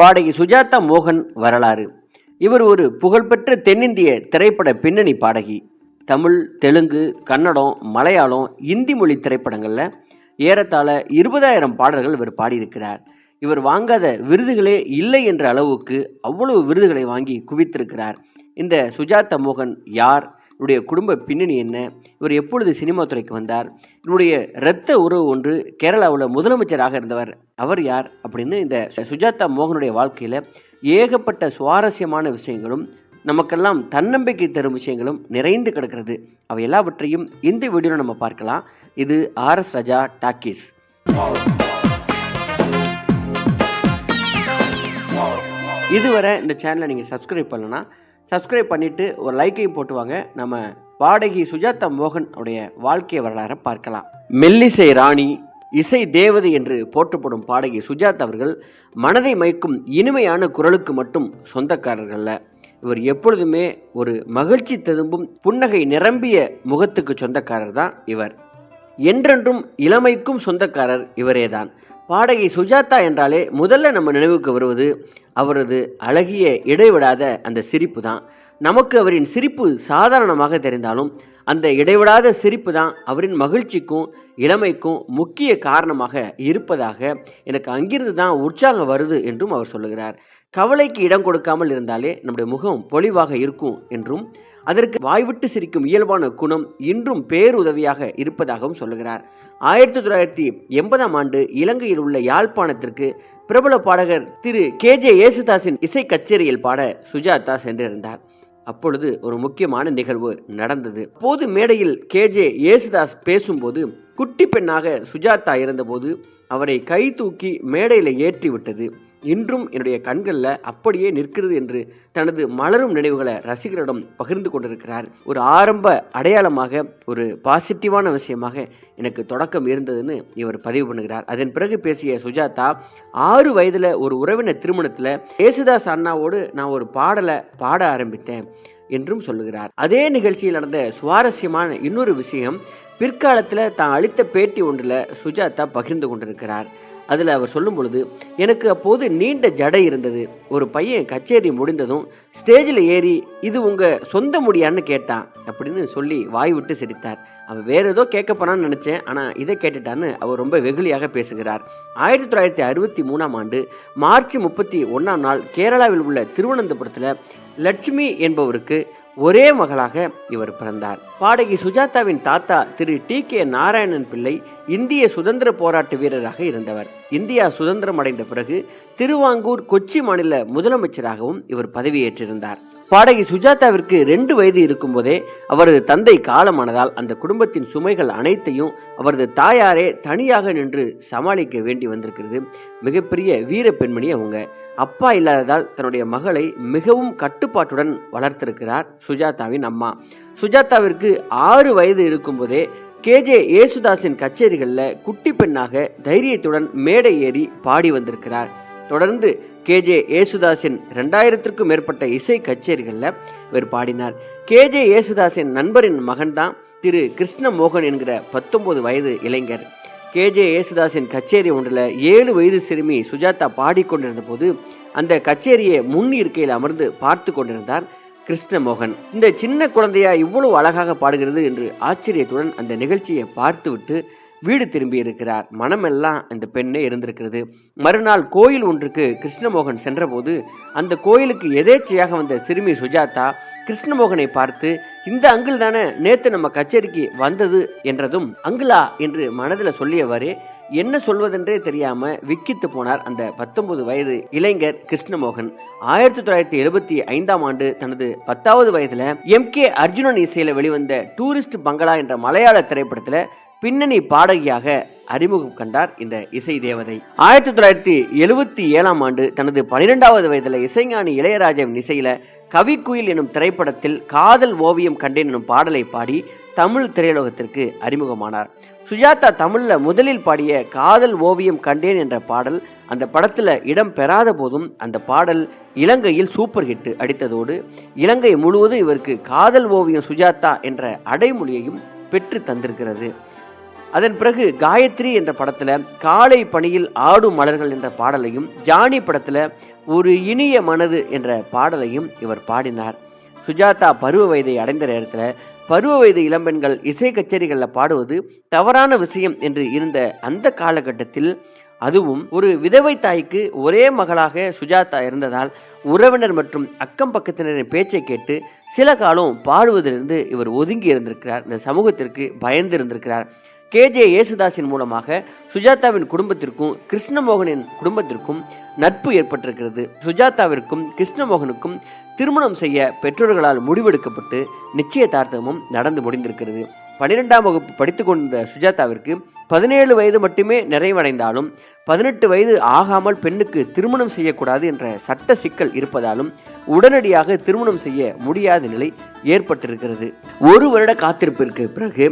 பாடகி சுஜாதா மோகன் வரலாறு. இவர் ஒரு புகழ்பெற்ற தென்னிந்திய திரைப்பட பின்னணி பாடகி. தமிழ் தெலுங்கு கன்னடம் மலையாளம் இந்தி மொழி திரைப்படங்களில் ஏறத்தாழ இருபதாயிரம் பாடல்கள் இவர் பாடியிருக்கிறார். இவர் வாங்காத விருதுகளே இல்லை என்ற அளவுக்கு அவ்வளவு விருதுகளை வாங்கி குவித்திருக்கிறார். இந்த சுஜாதா மோகன் யார்? இவருடைய குடும்ப பின்னணி என்ன? இவர் எப்பொழுது சினிமா துறைக்கு வந்தார்? இவருடைய இரத்த உறவு ஒன்று கேரளாவில் முதலமைச்சராக இருந்தவர் அவர் யார்? அப்படின்னு இந்த சுஜாதா மோகனுடைய வாழ்க்கையில் ஏகப்பட்ட சுவாரஸ்யமான விஷயங்களும் நமக்கெல்லாம் தன்னம்பிக்கை தரும் விஷயங்களும் நிறைந்து கிடக்கிறது. அவை எல்லாவற்றையும் இந்த வீடியோவில் நம்ம பார்க்கலாம். இது ஆர்எஸ் ரஜா டாக்கீஸ். இதுவரை இந்த சேனலை நீங்கள் சப்ஸ்கிரைப் பண்ணலன்னா சப்ஸ்கிரைப் பண்ணிவிட்டு ஒரு லைக்கையும் போட்டு வாங்க நம்ம பாடகி சுஜாதா மோகன் உடைய வாழ்க்கை வரலாறை பார்க்கலாம். மெல்லிசை ராணி இசை தேவதை என்று போற்றப்படும் பாடகி சுஜாதா அவர்கள் மனதை மயக்கும் இனிமையான குரலுக்கு மட்டும் சொந்தக்காரர்கள்ல இவர் எப்பொழுதுமே ஒரு மகிழ்ச்சி ததும்பும் புன்னகை நிரம்பிய முகத்துக்கு சொந்தக்காரர் தான் இவர். என்றென்றும் இளமைக்கும் சொந்தக்காரர் இவரேதான். பாடகி சுஜாதா என்றாலே முதல்ல நம்ம நினைவுக்கு வருவது அவரது அழகிய இடைவிடாத அந்த சிரிப்பு தான். நமக்கு அவரின் சிரிப்பு சாதாரணமாக தெரிந்தாலும் அந்த இடைவிடாத சிரிப்பு தான் அவரின் மகிழ்ச்சிக்கும் இளமைக்கும் முக்கிய காரணமாக இருப்பதாக எனக்கு அங்கிருந்து தான் உற்சாகம் வருது என்றும் அவர் சொல்லுகிறார். கவலைக்கு இடம் கொடுக்காமல் இருந்தாலே நம்முடைய முகம் பொலிவாக இருக்கும் என்றும் அதற்கு வாய்விட்டு சிரிக்கும் இயல்பான குணம் இன்றும் பேருதவியாக இருப்பதாகவும் சொல்லுகிறார். ஆயிரத்தி தொள்ளாயிரத்தி எண்பதாம் ஆண்டு இலங்கையில் உள்ள யாழ்ப்பாணத்திற்கு பிரபல பாடகர் திரு கே. ஜே. யேசுதாஸின் இசை கச்சேரியில் பாட சுஜாதா சென்றிருந்தார். அப்பொழுது ஒரு முக்கியமான நிகழ்வு நடந்தது. போது மேடையில் கே. ஜே. யேசுதாஸ் பேசும்போது குட்டி பெண்ணாக சுஜாதா இருந்தபோது அவரை கை தூக்கி மேடையில் ஏற்றி விட்டது இன்றும் என்னுடைய கண்களில் அப்படியே நிற்கிறது என்று தனது மலரும் நினைவுகளை ரசிகரிடம் பகிர்ந்து கொண்டிருக்கிறார். ஒரு ஆரம்ப அடையாளமாக ஒரு பாசிட்டிவான விஷயமாக எனக்கு தொடக்கம் இருந்ததுன்னு இவர் பதிவு பண்ணுகிறார். அதன் பிறகு பேசிய சுஜாதா ஆறு வயதில் ஒரு உறவினர் திருமணத்தில் ஏசுதாஸ் அண்ணாவோடு நான் ஒரு பாடலை பாட ஆரம்பித்தேன் என்றும் சொல்லுகிறார். அதே நிகழ்ச்சியில் நடந்த சுவாரஸ்யமான இன்னொரு விஷயம் பிற்காலத்தில் தான் அளித்த பேட்டி ஒன்றில் சுஜாதா பகிர்ந்து கொண்டிருக்கிறார். அதில் அவர் சொல்லும் பொழுது எனக்கு அப்போது நீண்ட ஜடை இருந்தது. ஒரு பையன் கச்சேரி முடிந்ததும் ஸ்டேஜில் ஏறி இது உங்கள் சொந்த முடியான்னு கேட்டான் அப்படின்னு சொல்லி வாய் விட்டு சிரித்தார். அவன் வேற ஏதோ கேட்க போனான்னு நினச்சேன். ஆனால் இதை கேட்டுட்டான்னு அவர் ரொம்ப வெகுளியாக பேசுகிறார். ஆயிரத்தி தொள்ளாயிரத்தி அறுபத்தி மூணாம் ஆண்டு மார்ச் முப்பத்தி ஒன்றாம் நாள் கேரளாவில் உள்ள திருவனந்தபுரத்தில் லட்சுமி என்பவருக்கு ஒரே மகளாக இவர் பிறந்தார். பாடகி சுஜாதாவின் தாத்தா திரு டி கே நாராயணன் பிள்ளை இந்திய சுதந்திர போராட்ட வீரராக இருந்தவர். இந்தியா சுதந்திரம் அடைந்த பிறகு திருவாங்கூர் கொச்சி மாநில முதலமைச்சராகவும் இவர் பதவியேற்றிருந்தார். பாடகி சுஜாதாவிற்கு ரெண்டு வயது இருக்கும்போதே அவரது தந்தை காலமானதால் அந்த குடும்பத்தின் சுமைகள் அனைத்தையும் அவரது தாயாரே தனியாக நின்று சமாளிக்க வேண்டி வந்திருக்கிறது. மிகப்பெரிய வீர பெண்மணி அவங்க. அப்பா இல்லாததால் தன்னுடைய மகளை மிகவும் கட்டுப்பாட்டுடன் வளர்த்திருக்கிறார் சுஜாதாவின் அம்மா. சுஜாதாவிற்கு ஆறு வயது இருக்கும்போதே கேஜே ஏசுதாஸின் கச்சேரிகளில் குட்டி பெண்ணாக தைரியத்துடன் மேடை ஏறி பாடி வந்திருக்கிறார். தொடர்ந்து கேஜே ஏசுதாஸின் ரெண்டாயிரத்திற்கும் மேற்பட்ட இசை கச்சேரிகளில் இவர் பாடினார். கேஜே ஏசுதாஸின் நண்பரின் மகன்தான் திரு கிருஷ்ண மோகன் என்கிற பத்தொன்பது வயது இளைஞர். கேஜே ஏசுதாஸின் கச்சேரி ஒன்றில் ஏழு வயது சிறுமி சுஜாதா பாடிக்கொண்டிருந்த போது அந்த கச்சேரியை முன் இருக்கையில் அமர்ந்து பார்த்து கொண்டிருந்தார் கிருஷ்ணமோகன். இந்த சின்ன குழந்தையா இவ்வளவு அழகாக பாடுகிறது என்று ஆச்சரியத்துடன் அந்த நிகழ்ச்சியை பார்த்துவிட்டு வீடு திரும்பி இருக்கிறார். மனமெல்லாம் அந்த பெண்ணே இருந்திருக்கிறது. மறுநாள் கோயில் ஒன்றுக்கு கிருஷ்ணமோகன் சென்றபோது அந்த கோயிலுக்கு எதேச்சையாக வந்த சிறுமி சுஜாதா கிருஷ்ணமோகனை பார்த்து இந்த அங்கிள் தானே நேத்து நம்ம கச்சேரிக்கு வந்தது என்றதும் அங்கிளா என்று மனதில் சொல்லியவாறு என்ன சொல்வதென்றே தெரியாம விக்கித்து போனார் அந்த பத்தொன்பது வயது இளைஞர் கிருஷ்ணமோகன். ஆயிரத்தி தொள்ளாயிரத்தி எழுபத்தி ஐந்தாம் ஆண்டு தனது பத்தாவது வயதுல எம் கே அர்ஜுனன் இசையில வெளிவந்த டூரிஸ்ட் பங்களா என்ற மலையாள திரைப்படத்துல பின்னணி பாடகியாக அறிமுகம் கண்டார் இந்த இசை தேவதை. ஆயிரத்தி தொள்ளாயிரத்தி எழுபத்தி ஏழாம் ஆண்டு தனது பனிரெண்டாவது வயதுல இசைஞானி இளையராஜாவின் இசையில கவிக்குயில் எனும் திரைப்படத்தில் காதல் ஓவியம் கண்டேன் எனும் பாடலை பாடி தமிழ் திரையுலகத்திற்கு அறிமுகமானார். சுஜாதா தமிழில் முதலில் பாடிய காதல் ஓவியம் கண்டேன் என்ற பாடல் அந்த படத்தில் இடம் பெறாத போதும் அந்த பாடல் இலங்கையில் சூப்பர் ஹிட் அடித்ததோடு இலங்கை முழுவதும் இவருக்கு காதல் ஓவியம் சுஜாதா என்ற அடைமொழியையும் பெற்று தந்திருக்கிறது. அதன் பிறகு காயத்ரி என்ற படத்தில் காலை பணியில் ஆடும் மலர்கள் என்ற பாடலையும் ஜானி படத்தில் ஒரு இனிய மனது என்ற பாடலையும் இவர் பாடினார். சுஜாதா பருவ வயதை அடைந்த நேரத்தில் பருவ வயது இளம்பெண்கள் இசை கச்சேரிகளில் பாடுவது தவறான விஷயம் என்று இருந்த அந்த காலகட்டத்தில் அதுவும் ஒரு விதவை தாய்க்கு ஒரே மகளாக சுஜாதா இருந்ததால் உறவினர் மற்றும் அக்கம் பக்கத்தினரின் பேச்சை கேட்டு சில காலம் பாடுவதிலிருந்து இவர் ஒதுங்கி இருந்திருக்கிறார். இந்த சமூகத்திற்கு பயந்து இருந்திருக்கிறார். கேஜே யேசுதாஸின் மூலமாக சுஜாதாவின் குடும்பத்திற்கும் கிருஷ்ணமோகனின் குடும்பத்திற்கும் நட்பு ஏற்பட்டிருக்கிறது. சுஜாதாவிற்கும் கிருஷ்ணமோகனுக்கும் திருமணம் செய்ய பெற்றோர்களால் முடிவெடுக்கப்பட்டு நிச்சயதார்த்தமும் நடந்து முடிந்திருக்கிறது. பன்னிரெண்டாம் வகுப்பு படித்து கொண்ட சுஜாதாவிற்கு பதினேழு வயது மட்டுமே நிறைவடைந்தாலும் பதினெட்டு வயது ஆகாமல் பெண்ணுக்கு திருமணம் செய்யக்கூடாது என்ற சட்ட சிக்கல் இருப்பதாலும் உடனடியாக திருமணம் செய்ய முடியாத நிலை ஏற்பட்டிருக்கிறது. ஒரு வருட காத்திருப்பிற்கு பிறகு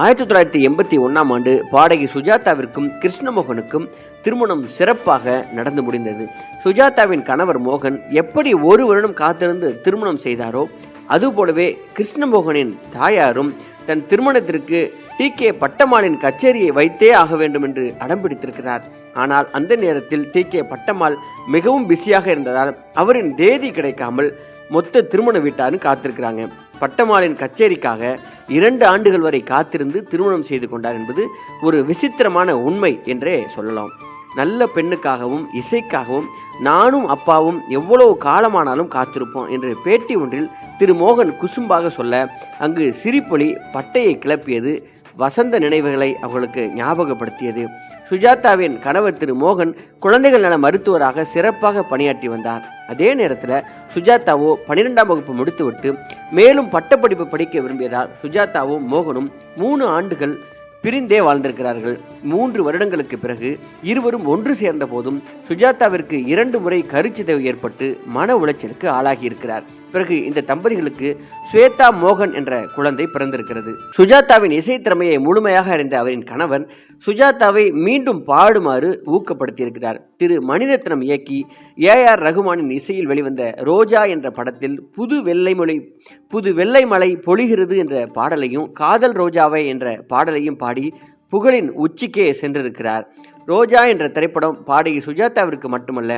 ஆயிரத்தி தொள்ளாயிரத்தி எண்பத்தி ஒன்றாம் ஆண்டு பாடகி சுஜாதாவிற்கும் கிருஷ்ணமோகனுக்கும் திருமணம் சிறப்பாக நடந்து முடிந்தது. சுஜாதாவின் கணவர் மோகன் எப்படி ஒரு வருடம் காத்திருந்து திருமணம் செய்தாரோ அதுபோலவே கிருஷ்ணமோகனின் தாயாரும் தன் திருமணத்திற்கு டி. கே. பட்டம்மாளின் கச்சேரியை வைத்தே ஆக வேண்டும் என்று அடம் பிடித்திருக்கிறார். ஆனால் அந்த நேரத்தில் டி. கே. பட்டம்மாள் மிகவும் பிஸியாக இருந்ததால் அவரின் தேதி கிடைக்காமல் மொத்த திருமண வீட்டாரும் காத்திருக்கிறாங்க. பட்டமாளின் கச்சேரிக்காக இரண்டு ஆண்டுகள் வரை காத்திருந்து திருமணம் செய்து கொண்டார் என்பது ஒரு விசித்திரமான உண்மை என்றே சொல்லலாம். நல்ல பெண்ணுக்காகவும் இசைக்காகவும் நானும் அப்பாவும் எவ்வளவு காலமானாலும் காத்திருப்போம் என்று பேட்டி ஒன்றில் திரு மோகன் குசும்பாக சொல்ல அங்கு சிரிப்பொலி பட்டையை கிளப்பியது வசந்த நினைவுகளை அவர்களுக்கு ஞாபகப்படுத்தியது. சுஜாதாவின் கணவர் திரு மோகன் குழந்தைகள் நல மருத்துவராக சிறப்பாக பணியாற்றி வந்தார். அதே நேரத்தில் சுஜாதாவோ பன்னிரெண்டாம் வகுப்பு முடித்துவிட்டு மேலும் பட்டப்படிப்பு படிக்க விரும்பியதால் சுஜாதாவும் மோகனும் மூணு ஆண்டுகள் பிரிந்தே வாழ்ந்திருக்கிறார்கள். மூன்று வருடங்களுக்கு பிறகு இருவரும் ஒன்று சேர்ந்த போதும் சுஜாதாவிற்கு இரண்டு முறை கருச்சிதைவு ஏற்பட்டு மன உளைச்சலுக்கு ஆளாகியிருக்கிறார் பிறகு இந்த தம்பதிகளுக்கு ஸ்வேதா மோகன் என்ற குழந்தை பிறந்திருக்கிறது. சுஜாதாவின் இசைத்திறமையை முழுமையாக அறிந்த அவரின் கணவன் சுஜாதாவை மீண்டும் பாடுமாறு ஊக்கப்படுத்தியிருக்கிறார். திரு. மணிரத்னம் இயக்கி ஏ. ஆர். ரகுமானின் இசையில் வெளிவந்த ரோஜா என்ற படத்தில் புது வெள்ளை மொழி புது வெள்ளை மலை பொழிகிறது என்ற பாடலையும் காதல் ரோஜாவை என்ற பாடலையும் பாடி புகழின் உச்சிக்கே சென்றிருக்கிறார். ரோஜா என்ற திரைப்படம் பாடகி சுஜாதாவிற்கு மட்டுமல்ல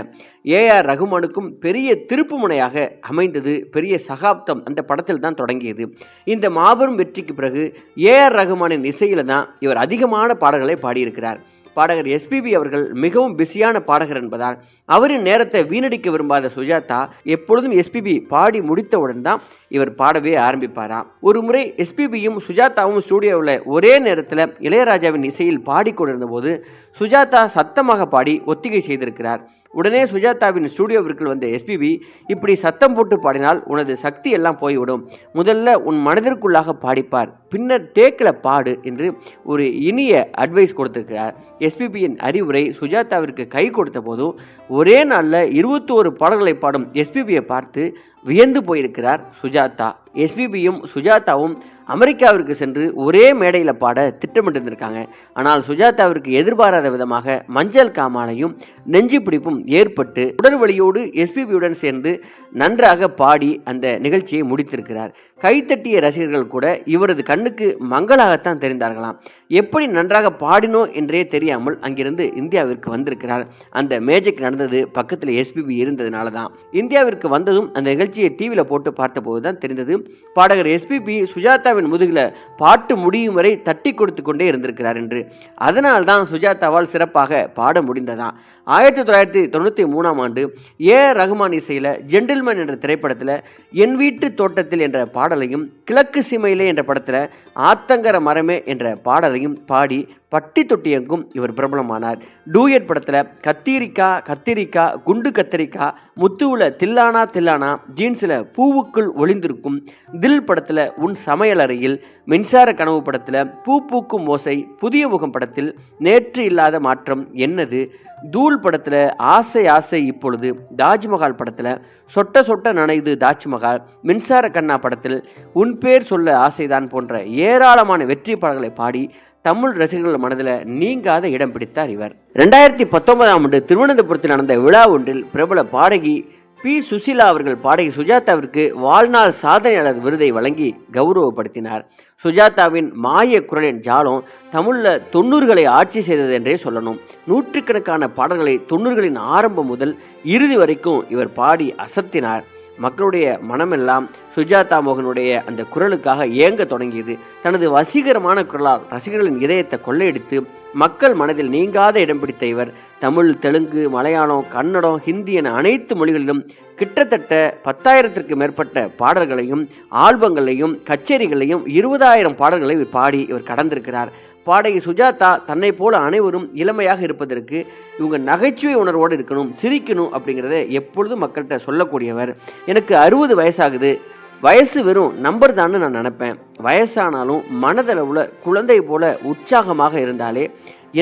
ஏ ஆர் ரகுமானுக்கும் பெரிய திருப்புமுனையாக அமைந்தது பெரிய சகாப்தம் அந்த படத்தில் தான் தொடங்கியது. இந்த மாபெரும் வெற்றிக்கு பிறகு ஏ ஆர் ரகுமானின் இசையில் தான் இவர் அதிகமான பாடல்களை பாடியிருக்கிறார். பாடகர் எஸ்பிபி அவர்கள் மிகவும் பிஸியான பாடகர் என்பதால் அவரின் நேரத்தை வீணடிக்க விரும்பாத சுஜாதா எப்பொழுதும் எஸ்பிபி பாடி முடித்தவுடன் தான் இவர் பாடவே ஆரம்பிப்பாராம் ஒரு முறை எஸ்பிபியும் சுஜாதாவும் ஸ்டூடியோவில் ஒரே நேரத்தில் இளையராஜாவின் இசையில் பாடிக்கொண்டிருந்த போது சுஜாதா சத்தமாக பாடி ஒத்திகை செய்திருக்கிறார். உடனே சுஜாதாவின் ஸ்டூடியோவிற்குள் வந்த எஸ்பிபி இப்படி சத்தம் போட்டு பாடினால் உனது சக்தி எல்லாம் போய்விடும். முதல்ல உன் மனதிற்குள்ளாக பாடிப்பார். பின்னர் டேக்கில் பாடு என்று ஒரு இனிய அட்வைஸ் கொடுத்திருக்கிறார். எஸ்பிபியின் அறிவுரை சுஜாதாவிற்கு கை கொடுத்த போதும் ஒரே நாளில் இருபத்தோரு பாடல்களை பாடும் எஸ்பிபியை பார்த்து வியந்து போயிருக்கிறார் சுஜாதா. எஸ்பிபியும் சுஜாதாவும் அமெரிக்காவிற்கு சென்று ஒரே மேடையில் பாட திட்டமிட்டிருந்திருக்காங்க. ஆனால் சுஜாதாவிற்கு எதிர்பாராத விதமாக மஞ்சள் காமாலையும் நெஞ்சு பிடிப்பும் ஏற்பட்டு உடல் வழியோடு எஸ்பிபியுடன் சேர்ந்து நன்றாக பாடி அந்த நிகழ்ச்சியை முடித்திருக்கிறார். கைத்தட்டிய ரசிகர்கள் கூட இவரது கண்ணுக்கு மங்களாகத்தான் தெரிந்தார்களாம். எப்படி நன்றாக பாடினோ என்றே தெரியாமல் அங்கிருந்து இந்தியாவிற்கு வந்திருக்கிறார். அந்த மேஜிக் நடந்தது பக்கத்தில் எஸ்பிபி இருந்ததுனால தான் இந்தியாவிற்கு வந்ததும் அந்த நிகழ்ச்சியை டிவியில் போட்டு பார்த்தபோது தான் தெரிந்தது. பாடகர் எஸ்பிபி சுஜாதா சுஜாதாவின் முதுகில் பாட்டு முடியும் வரை தட்டி கொடுத்து கொண்டே இருந்திருக்கிறார் என்று. அதனால் தான் சுஜாதாவால் சிறப்பாக பாட முடிந்ததான் ஆயிரத்தி தொள்ளாயிரத்தி தொண்ணூற்றி மூணாம் ஆண்டு ஏ. ரகுமான் இசையில் ஜென்டில்மேன் என்ற திரைப்படத்தில் என் வீட்டு தோட்டத்தில் என்ற பாடலையும் கிழக்கு சீமையிலே என்ற படத்தில் ஆத்தங்கர மரமே என்ற பாடலையும் பாடி பட்டி தொட்டியங்கும் இவர் பிரபலமானார். டூயட் படத்தில் கத்திரிக்கா கத்திரிக்கா குண்டு கத்திரிக்கா முத்துவில் தில்லானா தில்லானா ஜீன்ஸில் பூவுக்குள் ஒளிந்திருக்கும் தில் படத்தில் உன் சமையலறையில் மின்சார கனவு படத்தில் பூ பூக்கும் ஓசை புதிய முகம் படத்தில் நேற்று இல்லாத மாற்றம் என்னது? தூள் படத்தில் ஆசை ஆசை இப்பொழுது தாஜ்மஹால் படத்தில் சொட்ட சொட்ட நனைது தாஜ்மஹால் மின்சார கண்ணா படத்தில் உன் பேர் சொல்ல ஆசைதான் போன்ற ஏராளமான வெற்றி பாடல்களை பாடி தமிழ் ரசிகர்கள் மனதில் நீங்காத இடம் பிடித்தார் இவர். ரெண்டாயிரத்தி பத்தொன்பதாம் ஆண்டு திருவனந்தபுரத்தில் நடந்த விழா ஒன்றில் பிரபல பாடகி பி. சுசிலா அவர்கள் பாடகி சுஜாதாவிற்கு வாழ்நாள் சாதனையாளர் விருதை வழங்கி கௌரவப்படுத்தினார். சுஜாதாவின் மாய குரலின் ஜாலம் தமிழில் தொண்ணூறுகளை ஆட்சி செய்தது என்றே சொல்லணும். நூற்றுக்கணக்கான பாடல்களை தொண்ணூறுகளின் ஆரம்பம் முதல் இறுதி வரைக்கும் இவர் பாடி அசத்தினார். மக்களுடைய மனமெல்லாம் சுஜாதா மோகனுடைய அந்த குரலுக்காக ஏங்க தொடங்கியது. தனது வசீகரமான குரலால் ரசிகர்களின் இதயத்தை கொள்ளையடித்து மக்கள் மனதில் நீங்காத இடம் பிடித்த இவர். தமிழ் தெலுங்கு மலையாளம் கன்னடம் ஹிந்தி என அனைத்து மொழிகளிலும் கிட்டத்தட்ட பத்தாயிரத்திற்கு மேற்பட்ட பாடல்களையும் ஆல்பங்களையும் கச்சேரிகளையும் இருபதாயிரம் பாடல்களை இவர் பாடி இவர் கடந்திருக்கிறார். பாடகி சுஜாதா தன்னை போல அனைவரும் இளமையாக இருப்பதற்கு இவங்க நகைச்சுவை உணர்வோடு இருக்கணும் சிரிக்கணும் அப்படிங்கிறத எப்பொழுதும் மக்கள்கிட்ட சொல்லக்கூடியவர். எனக்கு அறுபது வயசாகுது. வயசு வெறும் நம்பர் தான்னு நான் நினப்பேன். வயசானாலும் மனதளவில் குழந்தை போல உற்சாகமாக இருந்தாலே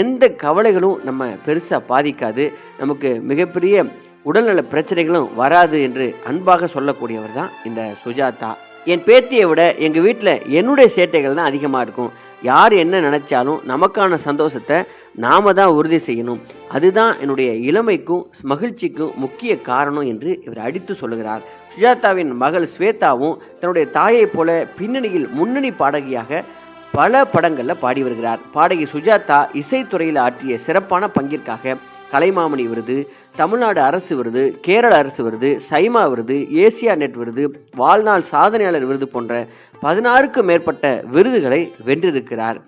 எந்த கவலைகளும் நம்ம பெருசாக பாதிக்காது. நமக்கு மிகப்பெரிய உடல்நல பிரச்சனைகளும் வராது என்று அன்பாக சொல்லக்கூடியவர் தான் இந்த சுஜாதா. என் பேத்தியை விட எங்கள் வீட்டில் என்னுடைய சேட்டைகள் தான் அதிகமாக இருக்கும். யார் என்ன நினச்சாலும் நமக்கான சந்தோஷத்தை நாம தான் உறுதி செய்யணும். அதுதான் என்னுடைய இளமைக்கும் மகிழ்ச்சிக்கும் முக்கிய காரணம் என்று இவர் அடித்து சொல்லுகிறார். சுஜாதாவின் மகள் ஸ்வேதாவும் தன்னுடைய தாயைப் போல பின்னணியில் முன்னணி பாடகியாக பல படங்களில் பாடி வருகிறார். பாடகி சுஜாதா இசைத்துறையில் ஆற்றிய சிறப்பான பங்கிற்காக கலைமாமணி விருது தமிழ்நாடு அரசு விருது கேரள அரசு விருது சைமா விருது ஏசியா நெட் விருது வாழ்நாள் சாதனையாளர் விருது போன்ற பதினாறுக்கும் மேற்பட்ட விருதுகளை வென்றிருக்கிறார்.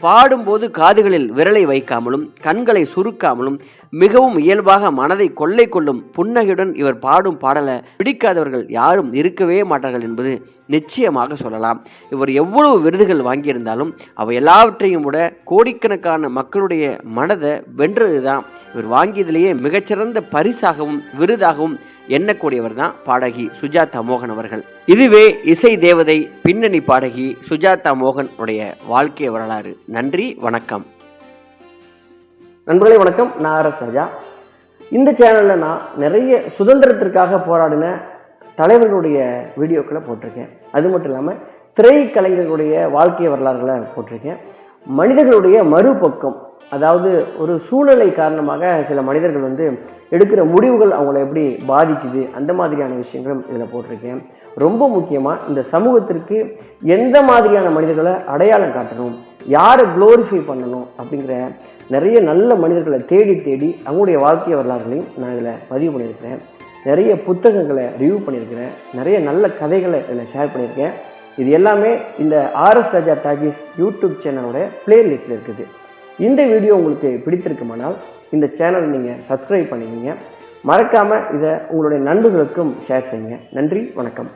பாடும்போது காதுகளில் விரலை வைக்காமலும் கண்களை சுருக்காமலும் மிகவும் இயல்பாக மனதை கொள்ளை கொள்ளும் புன்னகையுடன் இவர் பாடும் பாடலை பிடிக்காதவர்கள் யாரும் இருக்கவே மாட்டார்கள் என்பது நிச்சயமாக சொல்லலாம். இவர் எவ்வளவு விருதுகள் வாங்கியிருந்தாலும் அவை எல்லாவற்றையும் விட கோடிக்கணக்கான மக்களுடைய மனதை வென்றது தான் இவர் வாங்கியதிலேயே மிகச்சிறந்த பரிசாகவும் விருதாகவும் எண்ணக்கூடியவர் தான் பாடகி சுஜாதா மோகன் அவர்கள். இதுவே இசை தேவதை பின்னணி பாடகி சுஜாதா மோகன் உடைய வாழ்க்கை வரலாறு. நன்றி வணக்கம். நண்பர்களே வணக்கம். நான் ஆர் ராஜா இந்த சேனலில் நான் நிறைய சுதந்திரத்திற்காக போராடின தலைவர்களுடைய வீடியோக்களை போட்டிருக்கேன். அது மட்டும் இல்லாமல் திரைக்கலைஞர்களுடைய வாழ்க்கை வரலாறுகளை போட்டிருக்கேன். மனிதர்களுடைய மறுபக்கம் அதாவது ஒரு சூழ்நிலை காரணமாக சில மனிதர்கள் வந்து எடுக்கிற முடிவுகள் அவங்கள எப்படி பாதிக்குது அந்த மாதிரியான விஷயங்களும் இதில் போட்டிருக்கேன். ரொம்ப முக்கியமாக இந்த சமூகத்திற்கு எந்த மாதிரியான மனிதர்களை அடையாளம் காட்டணும் யாரை க்ளோரிஃபை பண்ணணும் அப்படிங்கிற நிறைய நல்ல மனிதர்களை தேடி தேடி அவங்களுடைய வாழ்க்கை வரலாறுகளையும் நான் இதில் பதிவு பண்ணியிருக்கிறேன். நிறைய புத்தகங்களை ரிவ்யூ பண்ணியிருக்கிறேன். நிறைய நல்ல கதைகளை இதில் ஷேர் பண்ணியிருக்கேன். இது எல்லாமே இந்த ஆர்எஸ் ராஜா டாகிஸ் யூடியூப் சேனலோட பிளேலிஸ்ட்டில் இருக்குது. இந்த வீடியோ உங்களுக்கு பிடித்திருக்குமானால் இந்த சேனலை நீங்கள் சப்ஸ்கிரைப் பண்ணிக்கிங்க. மறக்காமல் இதை உங்களுடைய நண்பர்களுக்கும் ஷேர் செய்யுங்க. நன்றி வணக்கம்.